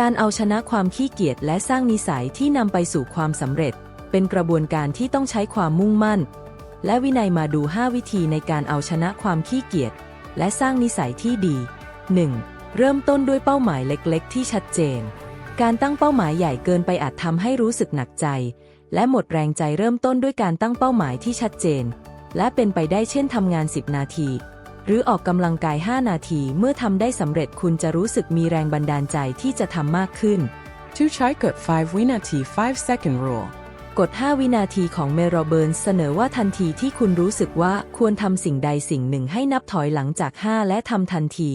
การเอาชนะความขี้เกียจและสร้างนิสัยที่นำไปสู่ความสำเร็จ เป็นกระบวนการที่ต้องใช้ความมุ่งมั่น และวินัยมาดู 5 วิธีในการเอาชนะความขี้เกียจและสร้างนิสัยที่ดี 1. เริ่มต้นด้วยเป้าหมายเล็กๆ ที่ชัดเจน การตั้งเป้าหมายใหญ่เกินไปอาจทำให้รู้สึกหนักใจ และหมดแรงใจเริ่มต้นด้วยการตั้งเป้าหมายที่ชัดเจน และเป็นไปได้เช่นทำงาน 10 นาที หรือออกกำลังกาย 5 นาที เมื่อทำได้สำเร็จคุณจะรู้สึกมีแรงบันดาลใจที่จะทำมากขึ้น To chai kut 5 winati 5 second rule. กฎ 5 วินาทีของเมโรเบิร์นเสนอว่าทันทีที่คุณรู้สึกว่าควรทำสิ่งใดสิ่งหนึ่งให้นับถอยหลังจาก 5 และทำทันที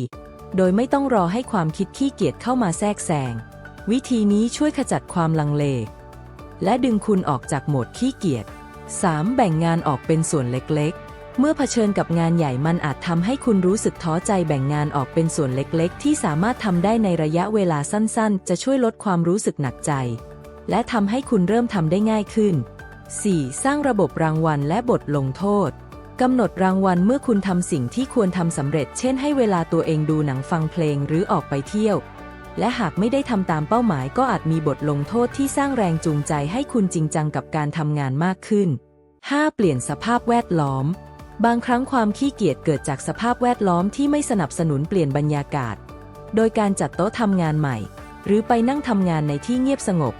โดยไม่ต้องรอให้ความคิดขี้เกียจเข้ามาแทรกแซง วิธีนี้ช่วยขจัดความลังเล และดึงคุณออกจากโหมดขี้เกียจ 3. แบ่งงานออกเป็นส่วนเล็กๆ เมื่อเผชิญกับงานใหญ่มันอาจทำให้คุณรู้สึกท้อใจแบ่งงานออกเป็นส่วนเล็กๆ ที่สามารถทำได้ในระยะเวลาสั้นๆ จะช่วยลดความรู้สึกหนักใจ และทำให้คุณเริ่มทำได้ง่ายขึ้น 4. สร้างระบบรางวัลและบทลงโทษกำหนดรางวัลเมื่อคุณทำสิ่งที่ควรทำสำเร็จ เช่นให้เวลาตัวเองดูหนังฟังเพลงหรือออกไปเที่ยว และหากไม่ได้ทำตามเป้าหมายก็อาจมีบทลงโทษที่สร้างแรงจูงใจให้คุณจริงจังกับการทำงานมากขึ้น 5. เปลี่ยนสภาพแวดล้อม บางครั้งความขี้เกียจเกิดจากสภาพแวดล้อมที่ไม่สนับสนุนเปลี่ยนบรรยากาศ โดยการจัดโต๊ะทำงานใหม่ หรือไปนั่งทำงานในที่เงียบสงบ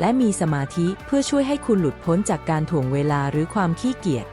และมีสมาธิเพื่อช่วยให้คุณหลุดพ้นจากการถ่วงเวลาหรือความขี้เกียจ